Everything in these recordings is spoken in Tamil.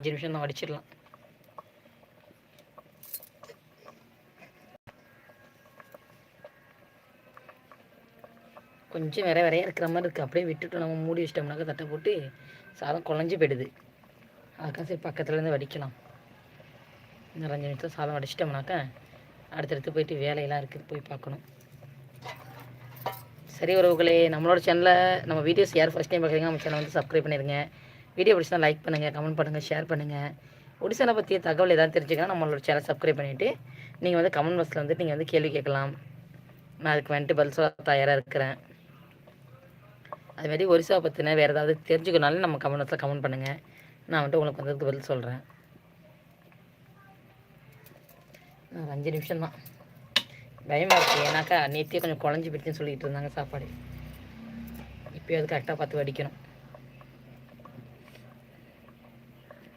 அஞ்சு நிமிஷம் தான் வடிச்சிடலாம். கொஞ்சம் வேற வேறையாக இருக்கிற மாதிரி இருக்குது அப்படியே விட்டுட்டு நம்ம மூடி வச்சிட்டோம்னாக்கா தட்டை போட்டு சாதம் குழஞ்சி போயிடுது. அதுக்காக சரி பக்கத்துலேருந்து வடிக்கலாம். இன்னும் அஞ்சு நிமிஷம் சாதம் வடிச்சிட்டோம்னாக்கா அடுத்தடுத்து போயிட்டு வேலையெல்லாம் இருக்குது. போய் பார்க்கணும். சரி உறவுகளே நம்மளோட சேனலை நம்ம வீடியோஸ் யார் ஃபஸ்ட் டைம் பார்க்குறீங்க நம்ம சேனல் வந்து சப்ஸ்கிரைப் பண்ணிடுங்க வீடியோ பிடிச்சா லைக் பண்ணுங்கள் கமெண்ட் பண்ணுங்கள் ஷேர் பண்ணுங்கள் ஒடிசாவை பற்றிய தகவல் எதாவது தெரிஞ்சுக்கன்னா நம்மளோட சேனல் சப்ஸ்கிரைப் பண்ணிவிட்டு நீங்கள் வந்து கமெண்ட் பாக்ஸில் வந்து நீங்கள் வந்து கேள்வி கேட்கலாம். நான் அதுக்கு வந்துட்டு பதில் சொல்ல தயாராக இருக்கிறேன். அதுமாரி ஒரிசாவை பற்றின வேறு ஏதாவது தெரிஞ்சுக்கனாலும் நம்ம கமெண்ட் பாக்ஸில் கமெண்ட் பண்ணுங்கள் நான் வந்துட்டு உங்களுக்கு வந்து பதில் சொல்கிறேன் ஒரு அஞ்சு நிமிஷம் தான். பயமாக இருக்குது ஏன்னாக்கா நேற்றே கொஞ்சம் குழஞ்சி போயிடுச்சுன்னு சொல்லிகிட்டு இருந்தாங்க சாப்பாடு. இப்போயும் அது கரெக்டாக பார்த்து வடிக்கணும்.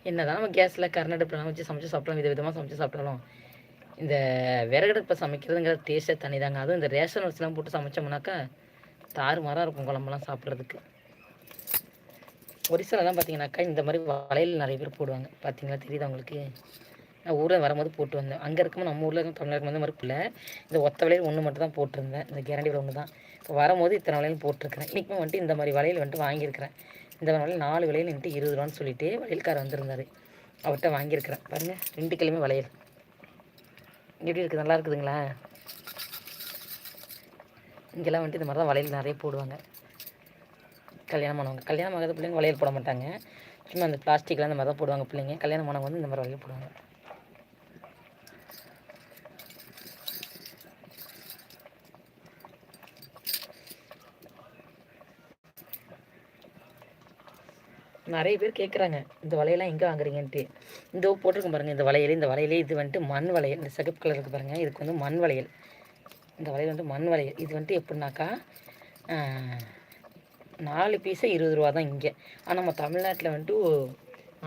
என்னதான் நம்ம கேஸில் கரண்ட் வச்சு சமைச்சு சாப்பிடலாம் வித விதமாக சமைச்சு சாப்பிட்டாலும் இந்த விறகடுப்பை சமைக்கிறதுங்கிற டேஸ்ட்டே தனி தாங்க அதுவும் இந்த ரேஷன் அரிசிலாம் போட்டு சமைச்சோம்னாக்கா தாறுமாறாக இருக்கும் குழம்புலாம் சாப்பிட்றதுக்கு. ஒரிசாலெலாம் பார்த்தீங்கன்னாக்கா இந்த மாதிரி வளையல் நிறைய பேர் போடுவாங்க. பார்த்தீங்களா தெரியுதா உங்களுக்கு? நான் ஊரில் வரும்போது போட்டு வந்தேன். அங்கே இருக்கும்போது நம்ம ஊரில் இருக்கும் தமிழகம் வந்து மாதிரி இந்த ஒத்த வளையல் ஒன்று மட்டும் தான் போட்டிருந்தேன். இந்த கேரண்டியில் ஒன்று தான் இப்போ வரும்போது இத்தனை வளையல் போட்டிருக்கிறேன். இன்றைக்குமே வந்துட்டு இந்த மாதிரி வளையல் வந்துட்டு வாங்கியிருக்கிறேன். இந்த மாதிரி வளையல் நாலு வளையல் வந்துட்டு இருபது ரூபான்னு சொல்லிட்டு வளையல்கார் வந்திருந்தார். அவர்கிட்ட வாங்கியிருக்கிறேன். பாருங்கள் ரெண்டு கிலோமே வளையல் எப்படி இருக்குது நல்லா இருக்குதுங்களா? இங்கெல்லாம் வந்துட்டு இந்த மாதிரி தான் வளையல் நிறைய போடுவாங்க. கல்யாணம் ஆனவங்க. கல்யாணம் ஆகாத பிள்ளைங்க வளையல் போட மாட்டாங்க. சும்மா அந்த பிளாஸ்டிக்லாம் இந்த மாதிரி தான் போடுவாங்க பிள்ளைங்க. கல்யாணம் ஆனவங்க வந்து இந்த மாதிரி வளையல் போடுவாங்க. நிறைய பேர் கேட்குறாங்க இந்த வலையெல்லாம் எங்கே வாங்குறீங்கன்ட்டு. இந்த போட்டிருக்கும் பாருங்கள் இந்த வளையல் இந்த வளையலே இது வந்துட்டு மண் வளையல் இந்த சிகப்பு கலர் பாருங்கள் இதுக்கு வந்து மண் வளையல் இந்த வளையல் வந்து மண் வளையல் இது வந்துட்டு எப்படின்னாக்கா நாலு பீஸு இருபது ரூபா தான் இங்கே. ஆனால் நம்ம தமிழ்நாட்டில் வந்துட்டு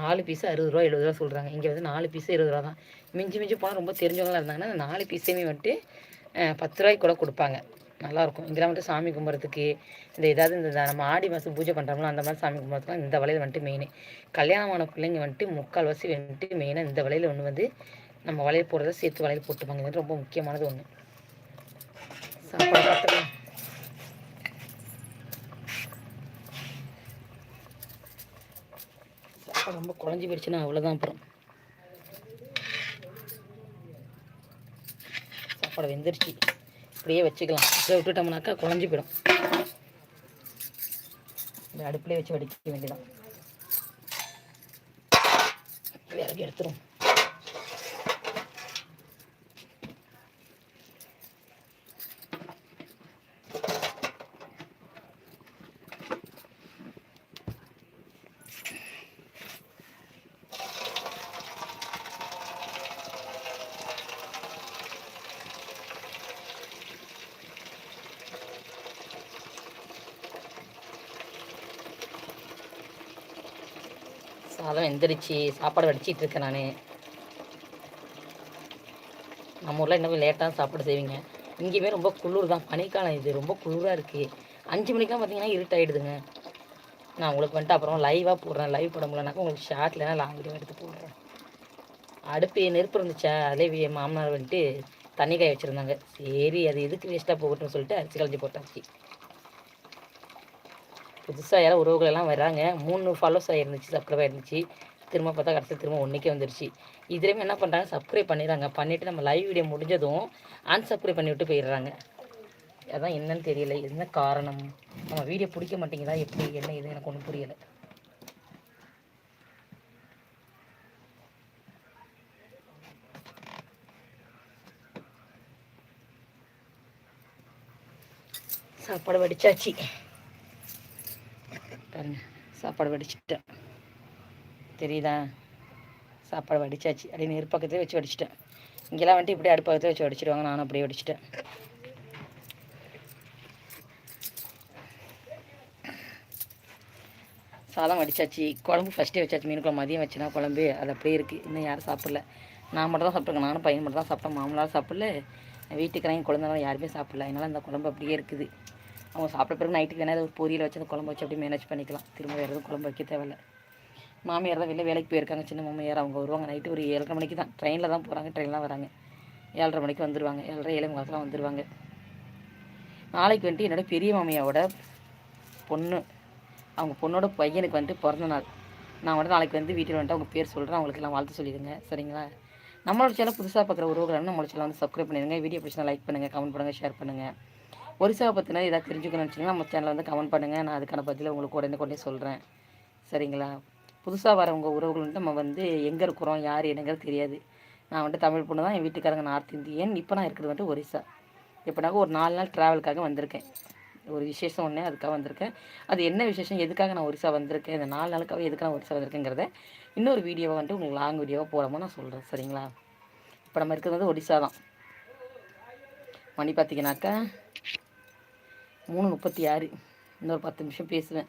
நாலு பீஸு அறுபது ரூபா எழுபது ரூபா சொல்கிறாங்க இங்கே வந்து நாலு பீஸு இருபது ரூபா தான். மிஞ்சி மிஞ்சி போனால் ரொம்ப தெரிஞ்சவங்களாக இருந்தாங்கன்னா அந்த நாலு பீஸையுமே வந்துட்டு பத்து ரூபாய்க்கு கூட கொடுப்பாங்க. நல்லாயிருக்கும் இங்கெல்லாம் வந்துட்டு சாமி கும்பிட்றதுக்கு இந்த ஏதாவது இந்த நம்ம ஆடி மாதம் பூஜை பண்ணுறோம்ல அந்த மாதிரி சாமி கும்பிட்றதுக்குலாம் இந்த வளையல் வந்துட்டு மெயின் கல்யாணமான பிள்ளைங்க வந்துட்டு முக்கால்வாசி வந்துட்டு மெயினாக இந்த வலையில் ஒன்று வந்து நம்ம வளையல் போடுறத சேர்த்து வளையல் போட்டுப்பாங்க. இது ரொம்ப முக்கியமானது ஒன்று சாப்பாடு பார்த்துக்கலாம் சாப்பாடு ரொம்ப குழஞ்சி போயிடுச்சுன்னா அவ்வளோதான் அப்புறம். சாப்பாடு வெந்துருச்சு. இப்படியே வச்சுக்கலாம். இப்படியே விட்டுட்டோம்னாக்கா குழஞ்சி போயிடும். இந்த அடுப்புலேயே வச்சு வடிக்க வேண்டியதான் விறகு எடுத்துரும். சாதம் எந்திரிச்சு சாப்பாடு வடிச்சிட்டு இருக்கேன் நான். நம்ம ஊரில் இன்னும் லேட்டாக சாப்பாடு செய்வீங்க. இங்கேயுமே ரொம்ப குளிர் தான் பனிக்காலம் இது. ரொம்ப குளிராக இருக்குது அஞ்சு மணிக்கெலாம் பார்த்தீங்கன்னா இருட்டாயிடுதுங்க. நான் உங்களுக்கு வந்துட்டு அப்புறம் லைவாக போடுறேன். லைவ் போட முடியலனாக்கா உங்களுக்கு ஷார்ட்லனா லாங் வீடியோ எடுத்து போடுறேன். அடுப்பு நெருப்பு இருந்துச்சா? அதே வி- மாமனார் வந்துட்டு தண்ணி காய வச்சுருந்தாங்க. சரி அது எதுக்கு வேஸ்ட்டாக போகட்டும்னு சொல்லிட்டு அரிசி களைஞ்சி போட்டாச்சு. புதுசாக யாரும் உறவுகள் எல்லாம் வராங்க. மூணு ஃபாலோஸ் ஆகிருந்துச்சு சப்ஸ்கிரைப் ஆயிருந்துச்சு திரும்ப பார்த்தா கடைசியில் திரும்ப ஒன்றுக்கே வந்துருச்சு. இதுலேயுமே என்ன பண்ணுறாங்க சப்ஸ்கிரைப் பண்ணிடுறாங்க. பண்ணிவிட்டு நம்ம லைவ் வீடியோ முடிஞ்சதும் அன்சப்ஸ்கிரைப் பண்ணி விட்டு போயிடுறாங்க. அதான் என்னன்னு தெரியல. என்ன காரணம்? நம்ம வீடியோ பிடிக்க மாட்டேங்குதா? எப்படி? என்ன இது எனக்கு ஒன்றும் புரியலை. சாப்பாடு வடிச்சாச்சு. பாருங்க சாப்பாடு வடிச்சிட்டேன். தெரியுதா? சாப்பாடு வடிச்சாச்சு. அப்படியே நெரு பக்கத்துலேயே வச்சு வடிச்சிட்டேன். இங்கெல்லாம் வந்துட்டு இப்படியே அடுப்பு வச்சு வடிச்சிடுவாங்க. நானும் அப்படியே வடிச்சிட்டேன். சாதம் வடிச்சாச்சு. குழம்பு ஃபஸ்ட்டே வச்சாச்சு. மீன் குழம்பு மதியம் வச்சுனா குழம்பு. அது அப்படியே இருக்குது இன்னும் யாரும் சாப்பிடல. நான் மட்டும் தான் சாப்பிட்ருக்கேன் நானும் பையன் மட்டும் தான் சாப்பிட்டேன். மாமனாரும் சாப்பிடல. வீட்டுக்கிறாங்க குழந்தைலாம் யாருமே சாப்பிடல. அதனால் அந்த குழம்பு அப்படியே இருக்குது. அவங்க சாப்பிட்ட பிறகு நைட்டுக்கு வேணால் ஒரு பொரியல் வச்சு அந்த குழம்பு வச்சு அப்படியே மேனேஜ் பண்ணிக்கலாம். திரும்ப வேறு எதுவும் குழம்பு வைக்க தேவையில்ல. மாமியார் தான் வெளில வேலைக்கு போயிருக்காங்க சின்ன மாமியார். அவங்க வருவாங்க நைட்டு ஒரு ஏழரை மணிக்கு தான். ட்ரெயினில் தான் போகிறாங்க ட்ரெயினில் தான் வராங்க. ஏழரை மணிக்கு வந்துடுவாங்க ஏழரை ஏழை முகாலத்தில் வந்துடுவாங்க நாளைக்கு வந்துட்டு என்னோட பெரிய மாமியாவோட பொண்ணு. அவங்க பொண்ணோட பையனுக்கு வந்துட்டு பிறந்த நாள். நான் வந்து நாளைக்கு வந்து வீட்டில் வந்துட்டு அவங்க பேர் சொல்கிறேன் அவங்களுக்கு எல்லாம் வாழ்த்து சொல்லிடுங்க. சரிங்களா? நம்மளோட சேனல் புதுசாக பார்க்குற உறவுகள் நம்மளோட சேனல் வந்து சப்ஸ்கிரைப் பண்ணிடுங்க. வீடியோ பிடிச்சா லைக் பண்ணுங்கள் கமெண்ட் பண்ணுங்கள் ஷேர் பண்ணுங்கள் ஒரிசாவை பற்றினா ஏதாவது தெரிஞ்சுக்கணும்னு வச்சிங்கன்னா நம்ம சேனலில் வந்து கமெண்ட் பண்ணுங்கள் நான் அதுக்கான பதிலை உங்களுக்கு உடனே கொண்டே சொல்கிறேன் சரிங்களா? புதுசாக வரவங்க உறவுகள் வந்து நம்ம வந்து எங்கே இருக்கிறோம் யார் என்னங்கிறது தெரியாது. நான் வந்துட்டு தமிழ் பொண்ணு தான் என் வீட்டுக்காரங்க நார்த் இந்தியன். இப்போ நான் இருக்கிறது வந்துட்டு ஒரிசா. எப்படினாக்க ஒரு நாலு நாள் ட்ராவலுக்காக வந்திருக்கேன். ஒரு விசேஷம் ஒன்று அதுக்காக வந்திருக்கேன். அது என்ன விசேஷம் எதுக்காக நான் ஒரிசா வந்திருக்கேன் இந்த நாலு நாளுக்காக எதுக்கு நான் ஒரிசா வந்திருக்கேங்கிறத இன்னொரு வீடியோவை வந்துட்டு உங்களுக்கு லாங் வீடியோவாக போகிறோமோ நான் சொல்கிறேன் சரிங்களா? இப்போ நம்ம இருக்கிறது வந்து ஒடிசா தான். மணி பார்த்தீங்கன்னாக்கா மூணு முப்பத்தி ஆறு. இன்னொரு பத்து நிமிஷம் பேசுவேன்.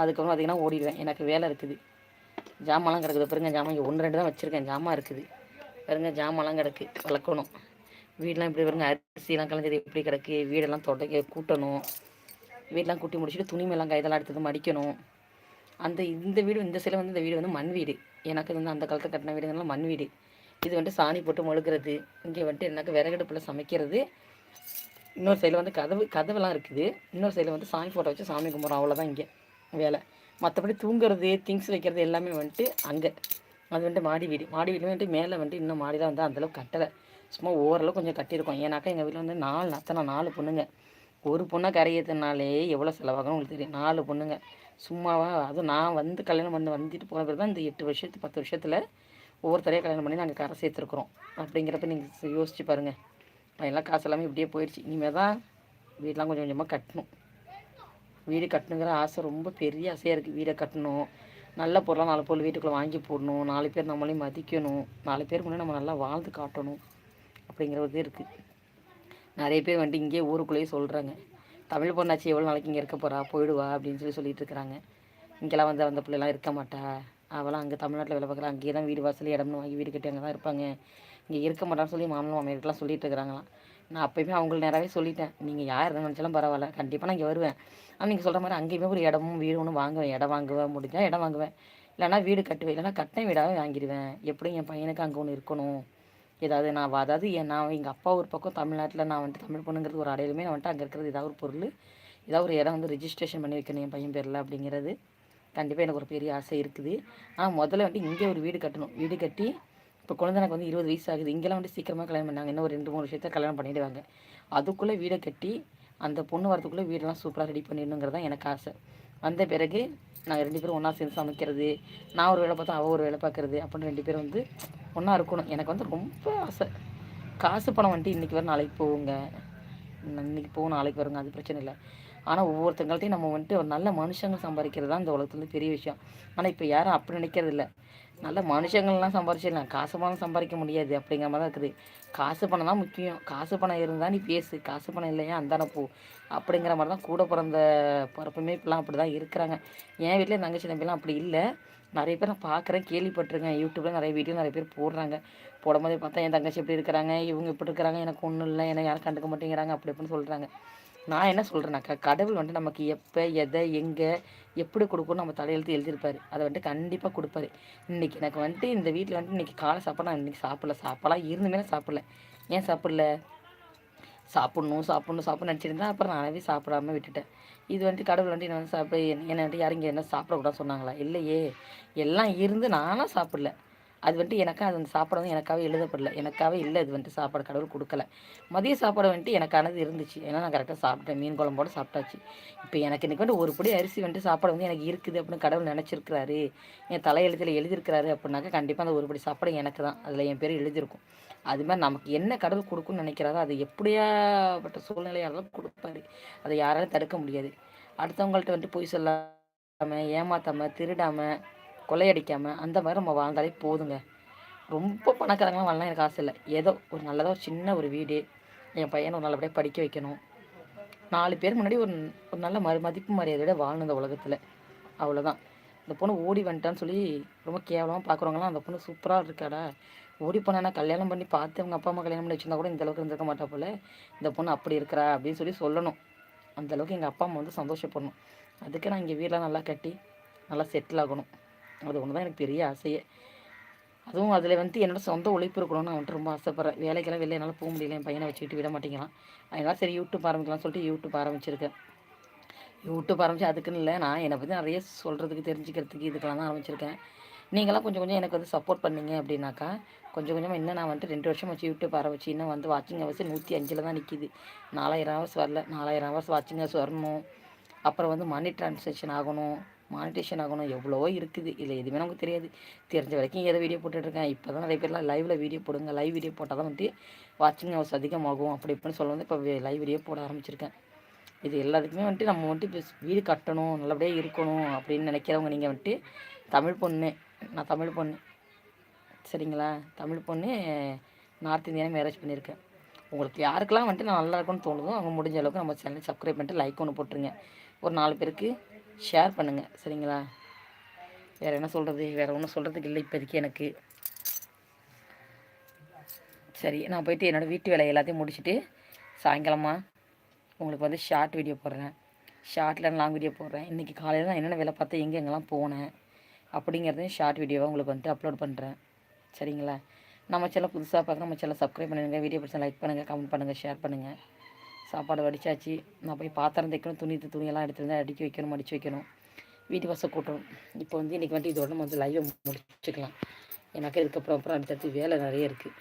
அதுக்கப்புறம் பார்த்தீங்கன்னா ஓடிடுவேன். எனக்கு வேலை இருக்குது. ஜாமான்லாம் கிடக்குது. பாருங்க ஜாமான் இங்கே ஒன்று ரெண்டு தான் வச்சுருக்கேன். ஜாமான் இருக்குது. பாருங்க ஜாமான்லாம் கிடக்கு. வளர்க்கணும். வீடெலாம் இப்படி பாருங்க அரிசிலாம் கலந்தது எப்படி கிடக்கு? வீடெல்லாம் தொடக்க கூட்டணும். வீடெல்லாம் கூட்டி முடிச்சுட்டு துணி மேலாம் கைதெல்லாம் எடுத்தது மடிக்கணும். அந்த இந்த வீடு இந்த சைடில் வந்து இந்த வீடு வந்து மண் வீடு. எனக்கு வந்து அந்த காலத்தில் கட்டின வீடுங்கள்லாம் மண் வீடு. இது வந்துட்டு சாணி போட்டு மொழுக்கிறது இங்கே வந்துட்டு எனக்கு விறகடுப்பில் சமைக்கிறது. இன்னொரு சைடில் வந்து கதவு கதவெல்லாம் இருக்குது. இன்னொரு சைடில் வந்து சாமி ஃபோட்டோ வச்சு சாமி கும்பிட்றோம். அவ்வளோதான் இங்கே வேலை. மற்றபடி தூங்குறது திங்ஸ் வைக்கிறது எல்லாமே வந்துட்டு அங்கே. அது வந்துட்டு மாடி வீடு. மாடி வீடு வந்துட்டு மேலே வந்துட்டு இன்னும் மாடி தான் வந்து அந்தளவுக்கு கட்டலை. சும்மா ஓரளவு கொஞ்சம் கட்டியிருக்கோம். ஏன்னாக்கா எங்கள் வீட்டில் வந்து நாலு அத்தனை நாலு பொண்ணுங்க. ஒரு பொண்ணை கரையேற்றினாலே எவ்வளோ செலவாகும் உங்களுக்கு தெரியும். நாலு பொண்ணுங்க. சும்மாவா அதுவும் நான் வந்து கல்யாணம் பண்ணி வந்துட்டு போன பிறகு தான் இந்த எட்டு வருஷத்து பத்து வருஷத்தில் ஒவ்வொருத்தரையும் கல்யாணம் பண்ணி நாங்கள் கரை சேர்த்துருக்குறோம். அப்படிங்கிறப்ப நீங்கள் யோசிச்சு பாருங்கள் எல்லாம் காசு எல்லாமே இப்படியே போயிடுச்சு. இனிமேல் தான் வீடெலாம் கொஞ்சம் கொஞ்சமாக கட்டணும். வீடு கட்டணுங்கிற ஆசை ரொம்ப பெரிய ஆசையாக இருக்குது வீடை கட்டணும். நல்ல பொருளாக நாலு பொருள் வீட்டுக்குள்ளே வாங்கி போடணும். நாலு பேர் நம்மளையும் மதிக்கணும். நாலு பேர் முன்னாடி நம்ம நல்லா வாழ்ந்து காட்டணும் அப்படிங்கிற ஒரு இது இருக்குது நிறைய பேர் வந்துட்டு இங்கேயே ஊருக்குள்ளேயே சொல்கிறாங்க தமிழ் பொண்ணாச்சி எவ்வளோ நாளைக்கு இங்கே இருக்க போகிறா போயிடுவா? அப்படின்னு சொல்லி சொல்லிட்டு இருக்கிறாங்க. இங்கெல்லாம் வந்து அந்த பிள்ளைலாம் இருக்க மாட்டா. அவளாம் அங்கே தமிழ்நாட்டில் வேலை பார்க்குறா அங்கேயே தான் வீடு வாசல் இடம்னு வாங்கி வீடு கட்டி அங்கே தான் இருப்பாங்க. இங்கே இருக்க மாட்டான்னு சொல்லி மாமனும் மாமியாருக்கெல்லாம் சொல்லிட்டு இருக்கிறாங்களாம். நான் அப்போயுமே அவங்களுக்கு நேராகவே சொல்லிட்டேன். நீங்கள் யார் என்ன நினச்சாலும் பரவாயில்ல. கண்டிப்பாக நான் இங்கே வருவேன். ஆனால் நீங்கள் சொல்கிற மாதிரி அங்கேயுமே ஒரு இடமும் வீடு ஒன்று வாங்குவேன். இடம் வாங்குவேன். முடிஞ்சால் இடம் வாங்குவேன். இல்லைனா வீடு கட்டுவேன். இல்லைனா கட்டை வீடாகவே வாங்கிடுவேன். எப்படியும் என் பையனுக்கு அங்கே ஒன்று இருக்கணும். ஏதாவது நான் அதாவது என் நான் எங்கள் அப்பா ஒரு பக்கம் தமிழ்நாட்டில் நான் வந்துட்டு தமிழ் பொண்ணுங்கிறது ஒரு அடையிலுமே நான் வந்துட்டு அங்கே இருக்கிறது ஏதாவது ஒரு பொருள் ஏதாவது ஒரு இடம் வந்து ரிஜிஸ்ட்ரேஷன் பண்ணி வைக்கணும் என் பையன் பேரில் அப்படிங்கிறது கண்டிப்பாக எனக்கு ஒரு பெரிய ஆசை இருக்குது. ஆனால் முதல்ல வந்து இங்கே ஒரு வீடு கட்டணும். வீடு கட்டி இப்போ குழந்தைக்கு வந்து இருபது வயசு ஆகுது. இங்கெல்லாம் வந்து சீக்கிரமாக கல்யாணம் பண்ணாங்க. இன்னும் ஒரு ரெண்டு மூணு விஷயத்த கல்யாணம் பண்ணிடுவாங்க. அதுக்குள்ளே வீடை கட்டி அந்த பொண்ணு வரதுக்குள்ளே வீடெல்லாம் சூப்பராக ரெடி பண்ணிடணுங்கிறது தான் எனக்கு ஆசை. வந்த பிறகு நாங்கள் ரெண்டு பேரும் ஒன்றா சேர்ந்து சமைக்கிறது நான் ஒரு வேலை பார்த்தா அவள் ஒரு வேலை பார்க்குறது அப்படின்னு ரெண்டு பேரும் வந்து ஒன்றா இருக்கணும். எனக்கு வந்து ரொம்ப ஆசை. காசு பணம் வந்துட்டு இன்றைக்கி வர நாளைக்கு போகுங்க. இன்னைக்கு போகும் நாளைக்கு வருங்க. அது பிரச்சனை இல்லை. ஆனால் ஒவ்வொருத்தங்கள்ட்டையும் நம்ம வந்துட்டு ஒரு நல்ல மனுஷங்க சம்பாதிக்கிறது தான் இந்த உலகத்துல பெரிய விஷயம். ஆனால் இப்போ யாரும் அப்படி நினைக்கிறது இல்லை. நல்ல மனுஷங்கள்லாம் சம்பாரிச்சிடலாம் காசு பணம் சம்பாதிக்க முடியாது அப்படிங்கிற மாதிரி தான் இருக்குது. காசு பணம் தான் முக்கியம். காசு பணம் இருந்தால் நீ பேசு. காசு பணம் இல்லையா அந்தான போ. அப்படிங்கிற மாதிரி தான் கூட பிறந்த பிறப்புமே இப்போலாம் அப்படி தான் இருக்கிறாங்க. என் வீட்டில் தங்கச்சி தம்பிலாம் அப்படி இல்லை. நிறைய பேர் நான் பார்க்குறேன் கேள்விப்பட்டிருக்கேன். யூடியூப்பில் நிறைய வீடியோ நிறைய பேர் போடுறாங்க. போடும்போதே பார்த்தா என் தங்கச்சி எப்படி இருக்கிறாங்க இவங்க இப்படி இருக்கிறாங்க எனக்கு ஒன்றும் இல்லை என்னை யாரும் கண்டுக்க மாட்டேங்கிறாங்க அப்படி இப்படின்னு சொல்கிறாங்க நான் என்ன சொல்கிறேன்னாக்கா கடவுள் வந்துட்டு நமக்கு எப்போ எதை எங்கே எப்படி கொடுக்கணும் நம்ம தலையெழுத்து எழுதியிருப்பார். அதை வந்துட்டு கண்டிப்பாக கொடுப்பாரு. இன்றைக்கி எனக்கு வந்துட்டு இந்த வீட்டில் வந்துட்டு இன்றைக்கி காலை சாப்பாடு நான் இன்றைக்கி சாப்பிடல. சாப்பாடாக இருந்துமே சாப்பிடல. ஏன் சாப்பிடல? சாப்பிட்ணும் சாப்பிட்ணும் சாப்பிட்ணும் நினச்சிருந்தேன் அப்புறம் நானே சாப்பிடாம விட்டுட்டேன். இது வந்துட்டு கடவுள் வந்துட்டு என்ன வந்து சாப்பிட என்ன வந்துட்டு யாரும் இங்கே என்ன சாப்பிடக்கூடாதுன்னு சொன்னாங்களா? இல்லையே. எல்லாம் இருந்து நானாக சாப்பிடல. அது வந்துட்டு எனக்கு அது அந்த சாப்பாடு வந்து எனக்காகவே எழுதப்படல. எனக்காகவே இல்லை இது வந்துட்டு சாப்பாடு கடவுள் கொடுக்கல. மதிய சாப்பாடு வந்துட்டு எனக்கானது இருந்துச்சு. ஏன்னா நான் கரெக்டாக சாப்பிட்டேன். மீன் குழம்போட சாப்பிட்டாச்சு. இப்போ எனக்கு இன்றைக்கி வந்துட்டு ஒரு படி அரிசி வந்துட்டு சாப்பாடு வந்து எனக்கு இருக்குது அப்படின்னு கடவுள் நினச்சிருக்கிறாரு. என் தலையெழுத்தில் எழுதியிருக்கிறாரு அப்படின்னாக்கா கண்டிப்பாக அந்த ஒரு படி சாப்பாடு எனக்கு தான். அதில் என் பேர் எழுதியிருக்கும். அது மாதிரி நமக்கு என்ன கடவுள் கொடுக்குன்னு நினைக்கிறாரோ அது எப்படியாப்பட்ட சூழ்நிலையாலும் கொடுப்பாரு. அதை யாராலும் தடுக்க முடியாது. அடுத்தவங்கள்ட்ட வந்துட்டு பொய் சொல்லாமல் ஏமாத்தாமல் திருடாமல் கொள்ளையடிக்காமல் அந்த மாதிரி நம்ம வாழ்ந்தாலே போதுங்க. ரொம்ப பணக்காரங்களாம் வாழலாம் எனக்கு ஆசை இல்லை. ஏதோ ஒரு நல்லதாக ஒரு சின்ன ஒரு வீடு என் பையனை ஒரு நல்லபடியாக படிக்க வைக்கணும். நாலு பேர் முன்னாடி ஒரு ஒரு நல்ல மறு மதிப்பு மரியாதையோட வாழணும் இந்த உலகத்தில். அவ்வளோதான் இந்த பொண்ணு ஓடி வந்துட்டான்னு சொல்லி ரொம்ப கேவலமாக பார்க்குறவங்களாம் அந்த பொண்ணு சூப்பராக இருக்காடா. ஓடி போனா கல்யாணம் பண்ணி பார்த்து அவங்க அப்பா அம்மா கல்யாணம் பண்ணி வச்சிருந்தா கூட இந்த அளவுக்கு இருந்திருக்க மாட்டா போல. இந்த பொண்ணு அப்படி இருக்கிறா அப்படின்னு சொல்லி சொல்லணும். அந்த அளவுக்கு எங்கள் அப்பா அம்மா வந்து சந்தோஷப்படணும். அதுக்கு நான் இங்கே வீடெலாம் நல்லா கட்டி நல்லா செட்டில் ஆகணும். அது ஒன்று தான் எனக்கு பெரிய ஆசையே. அதுவும் அதில் வந்துட்டு என்னோட சொந்த உழைப்பு இருக்கணும்னு நான் வந்துட்டு ரொம்ப ஆசைப்பட்றேன். வேலைக்கெல்லாம் வெளில என்னால் போக முடியல. என் பையனை வச்சுக்கிட்டு விட மாட்டேங்கிறான். அதனால சரி யூடியூப் ஆரம்பிக்கலாம்னு சொல்லிட்டு யூடியூப் ஆரம்பிச்சிருக்கேன். யூடியூப் ஆரம்பித்து அதுக்குன்னு இல்லை. நான் என்னை பற்றி நிறைய சொல்கிறதுக்கு தெரிஞ்சுக்கிறதுக்கு இதுக்கெல்லாம் தான் ஆரம்பிச்சிருக்கேன். நீங்களாம் கொஞ்சம் கொஞ்சம் எனக்கு வந்து சப்போர்ட் பண்ணீங்க அப்படின்னாக்கா கொஞ்சம் கொஞ்சமாக இன்னும் நான் வந்துட்டு ரெண்டு வருஷம் வச்சு யூடியூப் ஆரம்பிச்சு இன்னும் வந்து வாட்சிங் ஹவர்ஸ் நூற்றி அஞ்சில் தான் நிற்கிது நாலாயிரம் ஹவர்ஸ் வரல. நாலாயிரம் ஹவர்ஸ் வாட்சிங் ஹவர்ஸ் வரணும். அப்புறம் வந்து மணி ட்ரான்சாக்ஷன் ஆகணும். மானிட்டேஷன் ஆகணும் எவ்வளவோ இருக்குது. இல்லை எதுவுமே நமக்கு தெரியாது. தெரிஞ்ச வரைக்கும் ஏதோ வீடியோ போட்டுட்ருக்கேன். இப்போ தான் நிறைய பேர்லாம் லைவில் வீடியோ போடுங்க. லைவ் வீடியோ போட்டால் தான் வந்து வாட்சிங் ஹவர்ஸ் அதிகமாகும். அப்படி இப்படின்னு சொல்ல வந்து இப்போ லைவ் வீடியோ போட ஆரம்பிச்சிருக்கேன். இது எல்லாத்துக்குமே வந்துட்டு நம்ம வந்துட்டு இப்போ வீடு கட்டணும் நல்லபடியாக இருக்கணும் அப்படின்னு நினைக்கிறவங்க நீங்கள் வந்துட்டு தமிழ் பொண்ணு நான் தமிழ் பொண்ணு. சரிங்களா? தமிழ் பொண்ணு நார்த் இந்தியாவில் மேரேஜ் பண்ணியிருக்கேன். உங்களுக்கு யாருக்கெல்லாம் வந்துட்டு நான் நல்லா இருக்கும்னு தோணுதோ அவங்க முடிஞ்ச அளவுக்கு நம்ம சேனல் சப்ஸ்கிரைப் பண்ணிட்டு லைக் ஒன்று போட்டுருங்க. ஒரு நாலு பேருக்கு ஷேர் பண்ணுங்கள் சரிங்களா? வேறு என்ன சொல்கிறது வேறு ஒன்றும் சொல்கிறதுக்கு இல்லை இப்போதைக்கு எனக்கு. சரி நான் போயிட்டு என்னோடய வீட்டு வேலை எல்லாத்தையும் முடிச்சுட்டு சாயங்காலமாக உங்களுக்கு வந்து ஷார்ட் வீடியோ போடுறேன். ஷார்ட்டில் லாங் வீடியோ போடுறேன். இன்றைக்கி காலையில் நான் என்னென்ன வேலை பார்த்தேன் எங்கே எங்கெல்லாம் போனேன் அப்படிங்கிறதையும் ஷார்ட் வீடியோவாக உங்களுக்கு வந்துட்டு அப்லோட் பண்ணுறேன் சரிங்களா? நம்ம சேனல் புதுசாக பார்க்க நம்ம சேனல் சப்ஸ்கிரைப் பண்ணுங்கள் வீடியோ பிடிச்சா லைக் பண்ணுங்கள் கமெண்ட் பண்ணுங்கள் ஷேர் பண்ணுங்கள் சாப்பாடு வடிச்சாச்சு. நான் போய் பாத்திரம் தைக்கணும் துணி துணியெல்லாம் எடுத்துருந்தேன். அடிக்க வைக்கணும் மடித்து வைக்கணும். வீட்டு வாசல் கூட்டணும் இப்போ வந்து இன்றைக்கி வந்துட்டு இதோட நம்ம வந்து லைவை முடிச்சுக்கலாம். எனக்கு இதுக்கப்புறம் அப்புறம் அடுத்தடுத்து வேலை நிறைய இருக்குது